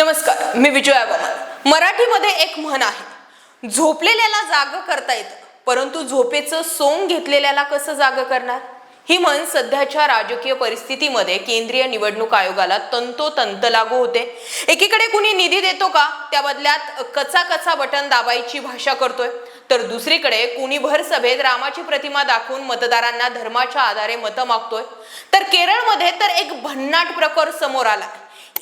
नमस्कार मी विजया वामन मराठीमध्ये एक म्हण आहे झोपलेल्याला जाग करता येतं परंतु झोपेचं सोंग घेतलेल्याला कसं जाग करणार? ही म्हण सध्याच्या राजकीय परिस्थितीमध्ये केंद्रीय निवडणूक आयोगाला तंतोतंत लागू होते. एकीकडे कुणी निधी देतो का त्या बदल्यात कचा कचा बटन दाबायची भाषा करतोय. तर दुसरीकडे कुणी भर सभेत रामाची प्रतिमा दाखवून मतदारांना धर्माच्या आधारे मतं मागतोय. तर केरळमध्ये तर एक भन्नाट प्रकार समोर आला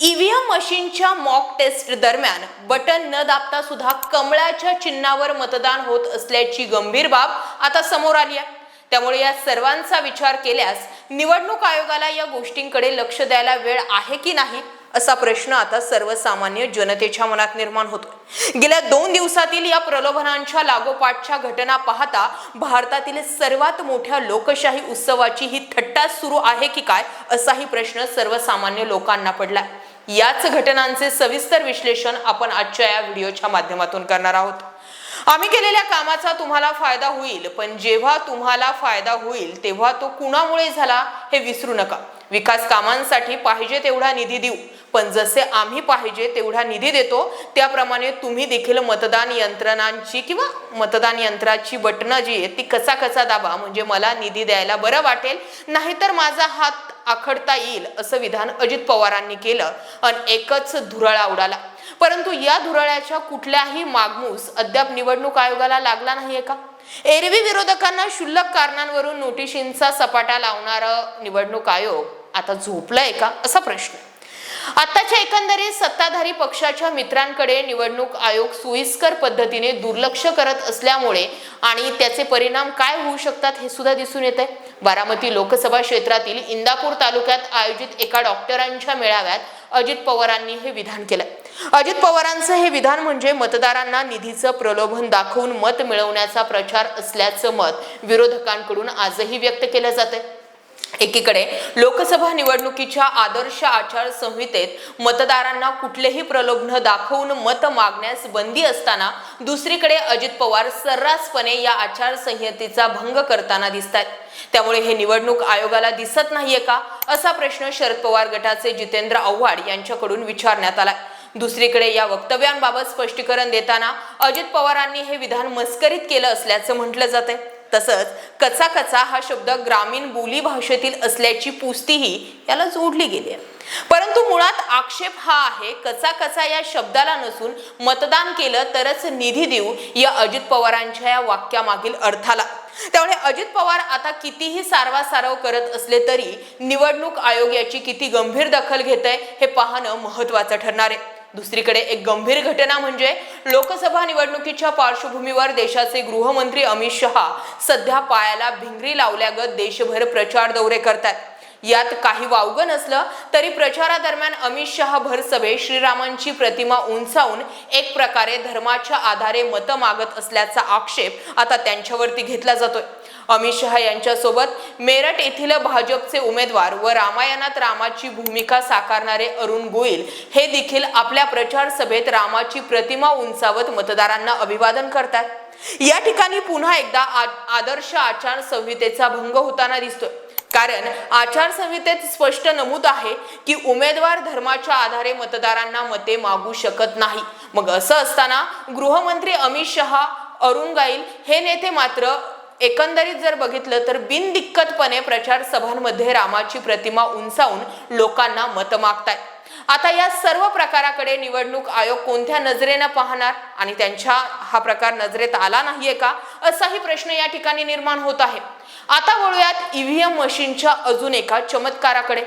ईव्हीएम मशीनच्या मॉक टेस्ट दरम्यान बटन न दाबता सुद्धा कमळाच्या चिन्हावर मतदान होत असल्याची गंभीर बाब आता समोर आली आहे. त्यामुळे या सर्वांचा विचार केल्यास निवडणूक आयोगाला या गोष्टींकडे लक्ष द्यायला वेळ आहे की नाही असा प्रश्न आता सर्वसामान्य जनतेच्या मनात निर्माण होतो गेल्या दोन दिवसातील या प्रलोभनांच्या लागोपाठच्या घटना पाहता भारतातील सर्वात मोठ्या लोकशाही उत्सवाची ही थट्टा सुरू आहे की काय असाही प्रश्न सर्वसामान्य लोकांना पडलाय. याच घटनांचे सविस्तर विश्लेषण आपण आजच्या या व्हिडिओच्या माध्यमातून करणार आहोत. आम्ही केलेल्या कामाचा तुम्हाला फायदा होईल पण जेव्हा तुम्हाला फायदा होईल तेव्हा तो कुणामुळे झाला हे विसरू नका. विकास कामांसाठी पाहिजे तेवढा निधी देऊ. पण जसे आम्ही पाहिजे तेवढा निधी देतो त्याप्रमाणे तुम्ही देखील मतदान यंत्रणांची किंवा मतदान यंत्राची बटणं जी आहेत ती कसा कसा दाबा. म्हणजे मला निधी द्यायला बरं वाटेल नाहीतर माझा हात आखडता येईल असं विधान अजित पवारांनी केलं आणि एकच धुरळा उडाला परंतु या धुराळ्याच्या कुठल्याही मागमूस अद्याप निवडणूक आयोगाला लागला नाहीये का? एरवी विरोधकांना क्षुल्लक कारणांवरून नोटिशींचा सपाटा लावणारा निवडणूक आयोग आता झोपलाय का? असा प्रश्न. आताच्या एकंदरीत सत्ताधारी पक्षाच्या मित्रांकडे निवडणूक आयोग सोयीस्कर पद्धतीने दुर्लक्ष करत असल्यामुळे आणि त्याचे परिणाम काय होऊ शकतात हे सुद्धा दिसून येत आहे बारामती लोकसभा क्षेत्रातील इंदापूर तालुक्यात आयोजित एका डॉक्टरांच्या मेळाव्यात अजित पवारांनी हे विधान केलं अजित पवारांचं हे विधान म्हणजे मतदारांना निधीचं प्रलोभन दाखवून मत मिळवण्याचा प्रचार असल्याचं मत विरोधकांकडून आजही व्यक्त केलं जात आहे एकीकडे लोकसभा निवडणुकीच्या आदर्श आचारसंहितेत मतदारांना कुठलेही प्रलोभन दाखवून मत मागण्यास बंदी असताना दुसरीकडे अजित पवार सर्रासपणे या आचारसंहितेचा भंग करताना दिसतात त्यामुळे हे निवडणूक आयोगाला दिसत नाहीये का? असा प्रश्न शरद पवार गटाचे जितेंद्र आव्हाड यांच्याकडून विचारण्यात आला दुसरीकडे या वक्तव्यांबाबत स्पष्टीकरण देताना अजित पवारांनी हे विधान मस्करीत केलं असल्याचं म्हटलं जातंय. तसंच कचा कचा हा शब्द ग्रामीण बोली भाषेतील असल्याची पुस्तीही याला जोडली गेली आहे. परंतु मुळात आक्षेप हा आहे कचा कचा या शब्दाला नसून मतदान केलं तरच निधी देऊ या अजित पवारांच्या या वाक्यामागील अर्थाला. त्यामुळे अजित पवार आता कितीही सारवासारव करत असले तरी निवडणूक आयोग याची किती गंभीर दखल घेत आहे हे पाहणं महत्वाचं ठरणार आहे. दुसरीकडे एक गंभीर घटना म्हणजे लोकसभा निवडणुकीच्या पार्श्वभूमीवर देशाचे गृहमंत्री अमित शहा सध्या पायाला भिंगरी लावल्यागत देशभर प्रचार दौरे करतात यात काही वावगं नसलं तरी प्रचारादरम्यान अमित शहा भरसभेत श्रीरामांची प्रतिमा उंचावून एक प्रकारे धर्माच्या आधारे मतं मागत असल्याचा आक्षेप आता त्यांच्यावरती घेतला जातोय. अमित शहा यांच्यासोबत मेरठ येथील भाजपचे उमेदवार व रामायणात रामाची भूमिका साकारणारे अरुण गोयल हे देखील आपल्या प्रचार सभेत रामाची प्रतिमा उंचावत मतदारांना अभिवादन करतात. या ठिकाणी पुन्हा एकदा आदर्श आचार संहितेचा भंग होताना दिसतोय. कारण आचारसंहितेत स्पष्ट नमूद आहे की उमेदवार धर्माच्या आधारे मतदारांना मते मागू शकत नाही. मग असं असताना गृहमंत्री अमित शहा अरुण गाईल हे नेते मात्र एकंदरीत जर बघितलं तर बिनदिक्कतपणे प्रचार सभांमध्ये रामाची प्रतिमा उंचावून लोकांना मत मागतायत. आता या सर्व प्रकाराकडे निवडणूक आयोग कोणत्या नजरेनं पाहणार आणि त्यांच्या हा प्रकार नजरेत आला नाहीये का? असाही प्रश्न या ठिकाणी निर्माण होत आहे. आता वळूयात ईव्हीएम मशीनच्या अजून एका चमत्काराकडे.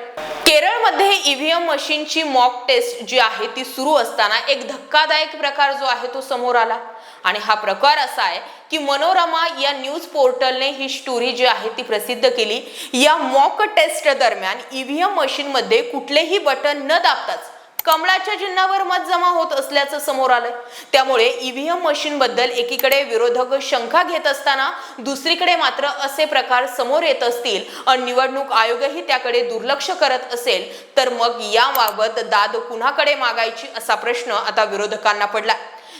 केरळमध्ये ईव्हीएम मशीनची मॉक टेस्ट जी आहे ती सुरू असताना एक धक्कादायक प्रकार जो आहे तो समोर आला. आणि हा प्रकार असा आहे की मनोरमा या न्यूज पोर्टलने ही स्टोरी जी आहे ती प्रसिद्ध केली. या मॉक टेस्ट दरम्यान ईव्हीएम मशीनमध्ये कुठलेही बटन न दाबताच कमळाच्या चिन्हावर मत जमा होत असल्याचं समोर आलंय. त्यामुळे ईव्हीएम मशीन बद्दल एकीकडे विरोधक शंका घेत असताना दुसरीकडे मात्र असे प्रकार समोर येत असतील आणि निवडणूक आयोगही त्याकडे दुर्लक्ष करत असेल तर मग याबाबत दाद कुणाकडे मागायची असा प्रश्न आता विरोधकांना पडला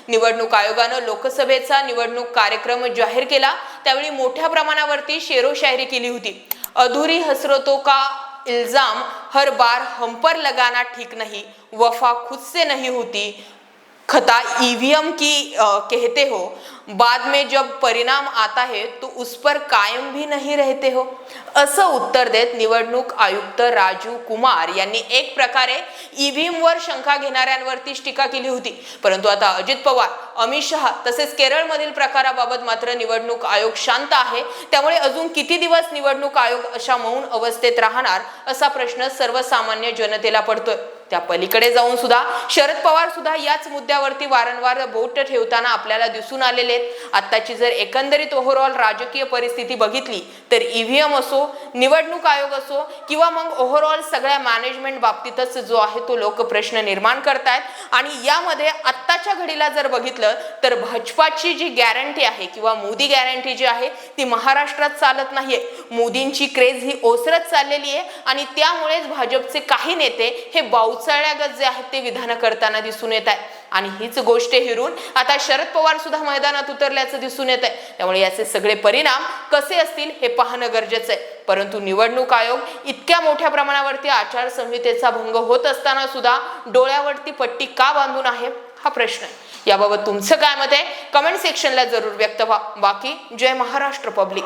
निवडणूक आयोगानं लोकसभेचा निवडणूक कार्यक्रम जाहीर केला. त्यावेळी मोठ्या प्रमाणावरती शेरोशायरी केली होती. अधुरी हसरतो का इल्जाम हर बार हम पर लगाना ठीक नाही वफा खुद से नहीं होती. खता ईवीएम की आ, कहते हो बाद में जब परिणाम आता है तो उस पर कायम भी नहीं रहते हो। असं उत्तर देत निवडणूक आयुक्त राजू कुमार यांनी एक प्रकारे ईव्हीएम वर शंका घेणाऱ्यांवरतीच टीका केली होती. परंतु आता अजित पवार अमित शहा तसेच केरळमधील प्रकाराबाबत मात्र निवडणूक आयोग शांत आहे. त्यामुळे अजून किती दिवस निवडणूक आयोग अशा मौन अवस्थेत राहणार असा प्रश्न सर्वसामान्य जनतेला पडतोय. त्या पलीकडे जाऊन सुद्धा शरद पवार सुद्धा याच मुद्द्यावरती वारंवार बोट ठेवताना आपल्याला दिसून आलेले आहेत. आत्ताची जर एकंदरीत ओव्हरऑल राजकीय परिस्थिती बघितली तर ईव्हीएम असो निवडणूक आयोग असो किंवा मग ओव्हरऑल सगळ्या मॅनेजमेंट बाबतीतच जो आहे तो लोक प्रश्न निर्माण करतायत. आणि यामध्ये आत्ताच्या घडीला जर बघितलं तर भाजपाची जी गॅरंटी आहे किंवा मोदी गॅरंटी जी आहे ती महाराष्ट्रात चालत नाहीये. मोदींची क्रेज ही ओसरत चाललेली आहे. आणि त्यामुळेच भाजपचे काही नेते हे बाऊ पावसाळ्यागत जे आहेत ते विधानं करताना दिसून येत आहे आणि हीच गोष्ट हिरून आता शरद पवार सुद्धा मैदानात उतरल्याचं दिसून येत आहे. त्यामुळे याचे सगळे परिणाम कसे असतील हे पाहणं गरजेचं आहे. परंतु निवडणूक आयोग इतक्या मोठ्या प्रमाणावरती आचारसंहितेचा भंग होत असताना सुद्धा डोळ्यावरती पट्टी का बांधून आहे? हा प्रश्न आहे. याबाबत तुमचं काय मत आहे? कमेंट सेक्शनला जरूर व्यक्त व्हा. बाकी जय महाराष्ट्र पब्लिक.